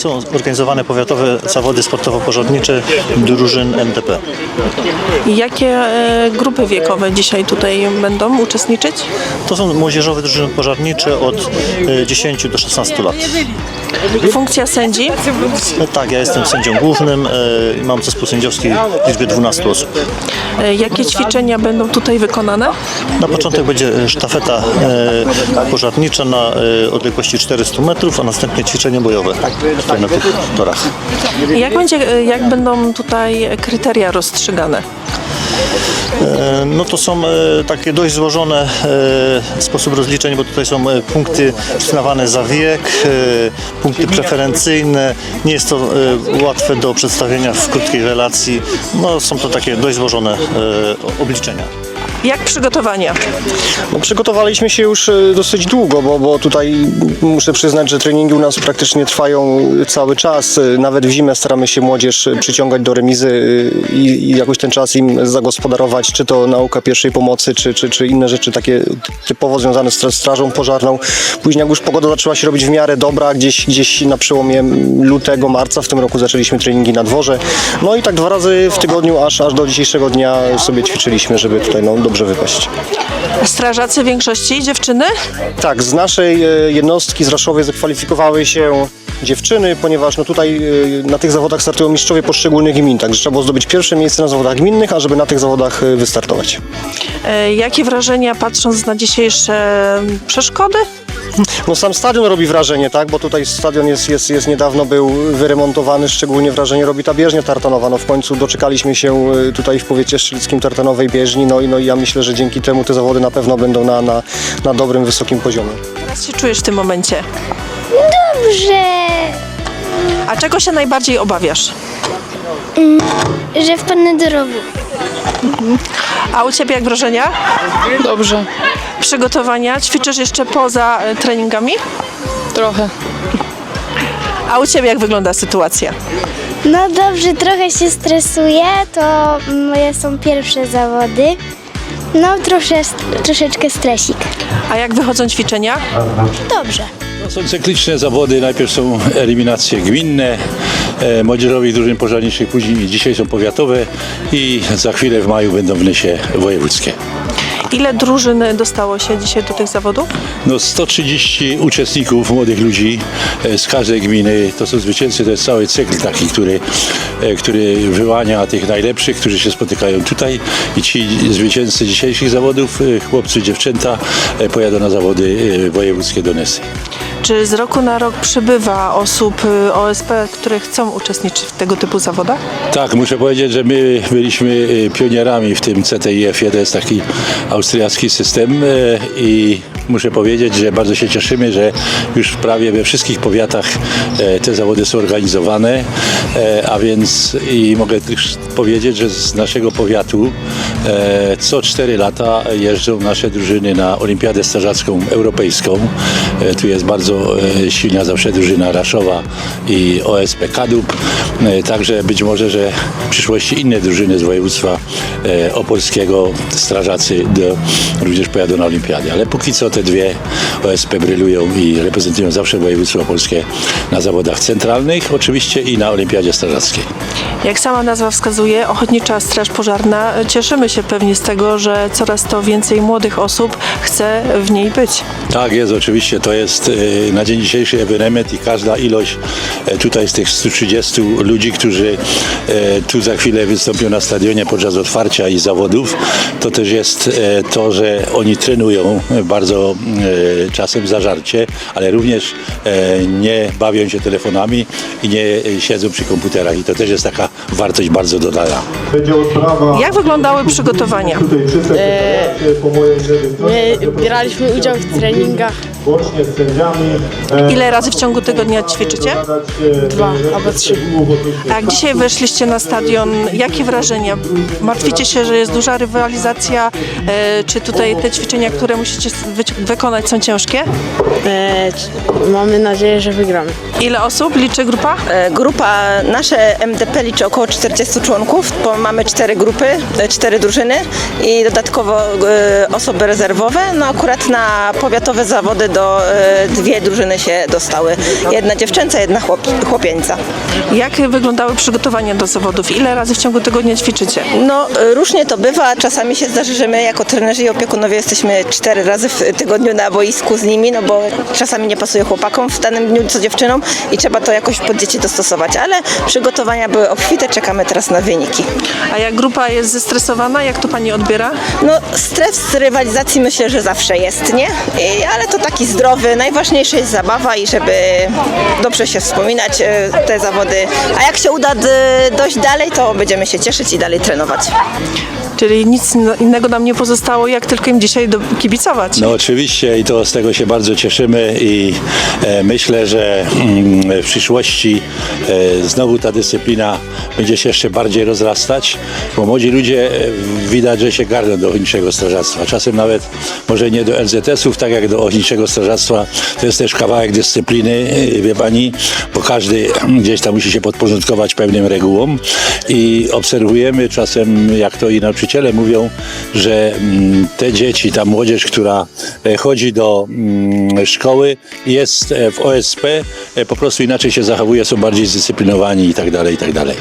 są organizowane powiatowe zawody sportowo-pożarnicze drużyn MTP. I Jakie e, grupy wiekowe dzisiaj tutaj będą uczestniczyć? To są młodzieżowe drużyny pożarnicze od e, 10 do 16 lat. Funkcja sędzi? E, Tak, ja jestem sędzią głównym e, i mam zespół sędziowski w liczbie 12 osób. E, Jakie ćwiczenia będą tutaj wykonane? Na początek będzie e, sztafeta e, pożarnicza na e, odległości 400 metrów, a następnie ćwiczenie bojowe tutaj na tych torach. Jak, będzie, jak będą tutaj kryteria rozstrzygane? E, No to są e, takie dość złożone e, sposób rozliczeń, bo tutaj są punkty przyznawane za wiek, punkty preferencyjne. Nie jest to łatwe do przedstawienia w krótkiej relacji. No, są to takie dość złożone obliczenia. Jak przygotowania? No, przygotowaliśmy się już e, dosyć długo, bo, bo tutaj muszę przyznać, że treningi u nas praktycznie trwają cały czas. E, Nawet w zimę staramy się młodzież e, przyciągać do remizy e, i, i jakoś ten czas im zagospodarować, czy to nauka pierwszej pomocy, czy, czy, czy inne rzeczy takie typowo związane z stra- strażą pożarną. Później jak już pogoda zaczęła się robić w miarę dobra, gdzieś, gdzieś na przełomie lutego, marca w tym roku zaczęliśmy treningi na dworze. No i tak dwa razy w tygodniu, aż, aż do dzisiejszego dnia sobie ćwiczyliśmy, żeby tutaj no, dobrze wypaść. Strażacy w większości dziewczyny? Tak, z naszej e, jednostki z Raszowej zakwalifikowały się dziewczyny, ponieważ no tutaj e, na tych zawodach startują mistrzowie poszczególnych gmin, także trzeba było zdobyć pierwsze miejsce na zawodach gminnych, ażeby na tych zawodach e, wystartować. E, Jakie wrażenia patrząc na dzisiejsze przeszkody? No sam stadion robi wrażenie, tak, bo tutaj stadion jest, jest, jest niedawno był wyremontowany, szczególnie wrażenie robi ta bieżnia tartanowa, no w końcu doczekaliśmy się e, tutaj w powiecie strzelickim tartanowej bieżni, no i, no i ja myślę, że dzięki temu te zawody na pewno będą na, na, na dobrym, wysokim poziomie. Jak się czujesz w tym momencie? Dobrze, A czego się najbardziej obawiasz? że wpadnę do rowu. A u Ciebie jak wrażenia? Dobrze, Przygotowania? Ćwiczysz jeszcze poza e, treningami? trochę. A u Ciebie jak wygląda sytuacja? No dobrze, trochę się stresuję, to moje są pierwsze zawody. No trosze, troszeczkę stresik. A jak wychodzą ćwiczenia? Dobrze. To są cykliczne zawody. Najpierw są eliminacje gminne, e, młodzieżowych drużyn pożarniczych, później dzisiaj są powiatowe i za chwilę w maju będą w Nysie wojewódzkie. Ile drużyn dostało się dzisiaj do tych zawodów? No 130 uczestników, młodych ludzi e, z każdej gminy. To są zwycięzcy, to jest cały cykl taki, który, e, który wyłania tych najlepszych, którzy się spotykają tutaj i ci zwycięzcy dzisiejszych zawodów, e, chłopcy, dziewczęta, pojadą na zawody wojewódzkie do Nesy. Czy z roku na rok przybywa osób y, OSP, które chcą uczestniczyć w tego typu zawodach? Tak, muszę powiedzieć, że my byliśmy e, pionierami w tym CTIF-ie, to jest taki austriacki system e, i muszę powiedzieć, że bardzo się cieszymy, że już prawie we wszystkich powiatach e, te zawody są organizowane, e, a więc i mogę też powiedzieć, że z naszego powiatu e, co 4 lata jeżdżą nasze drużyny na Olimpiadę Strażacką Europejską. Tu jest bardzo silna zawsze drużyna Raszowa i OSP Kadub. Także być może, że w przyszłości inne drużyny z województwa opolskiego, strażacy do, również pojadą na Olimpiadę. Ale póki co te dwie OSP brylują i reprezentują zawsze województwo opolskie na zawodach centralnych oczywiście i na Olimpiadzie Strażackiej. Jak sama nazwa wskazuje, Ochotnicza Straż Pożarna, cieszymy się pewnie z tego, że coraz to więcej młodych osób chce w niej być. Tak jest, oczywiście to jest e, na dzień dzisiejszy ewenement i każda ilość e, tutaj z tych 130 ludzi, którzy e, tu za chwilę wystąpią na stadionie podczas otwarcia i zawodów, to też jest e, to, że oni trenują bardzo e, czasem zażarcie, ale również e, nie bawią się telefonami i nie e, siedzą przy komputerach i to też jest taka wartość bardzo dodana. Jak wyglądały przygotowania? My braliśmy udział w treningach Ile razy w ciągu tygodnia ćwiczycie? Dwa albo trzy. A jak dzisiaj weszliście na stadion, jakie wrażenia? Martwicie się, że jest duża rywalizacja? Czy tutaj te ćwiczenia, które musicie wyciągnąć wykonać są ciężkie? E, mamy nadzieję, że wygramy. Ile osób liczy grupa? E, Grupa, nasze MDP liczy około 40 członków, bo mamy cztery grupy, e, cztery drużyny i dodatkowo e, osoby rezerwowe. No akurat na powiatowe zawody do e, dwie drużyny się dostały. Jedna dziewczęca, jedna chłop, chłopieńca. Jak wyglądały przygotowania do zawodów? Ile razy w ciągu tygodnia ćwiczycie? No e, różnie to bywa, czasami się zdarzy, że my jako trenerzy i opiekunowie jesteśmy cztery razy w tygodniu na boisku z nimi, no bo czasami nie pasuje chłopakom w danym dniu co dziewczynom i trzeba to jakoś pod dzieci dostosować, ale przygotowania były obfite, czekamy teraz na wyniki. A jak grupa jest zestresowana, jak to pani odbiera? No, stres z rywalizacji myślę, że zawsze jest, nie? I, ale to taki zdrowy. Najważniejsza jest zabawa i żeby dobrze się wspominać e, te zawody. A jak się uda dojść dalej, to będziemy się cieszyć i dalej trenować. Czyli nic innego nam nie pozostało, jak tylko im dzisiaj kibicować. No oczywiście i to z tego się bardzo cieszymy i e, myślę, że mm, w przyszłości e, znowu ta dyscyplina będzie się jeszcze bardziej rozrastać, bo młodzi ludzie e, widać, że się garną do ochotniczego strażactwa. Czasem nawet może nie do LZS-ów, tak jak do ochotniczego strażactwa. To jest też kawałek dyscypliny, wie pani, bo każdy gdzieś tam musi się podporządkować pewnym regułom i obserwujemy czasem, jak to i nauczyciele mówią, że mm, te dzieci, ta młodzież, która e, chodzi do mm, szkoły, jest e, w OSP, e, po prostu inaczej się zachowuje, są bardziej zdyscyplinowani i tak dalej, i tak dalej.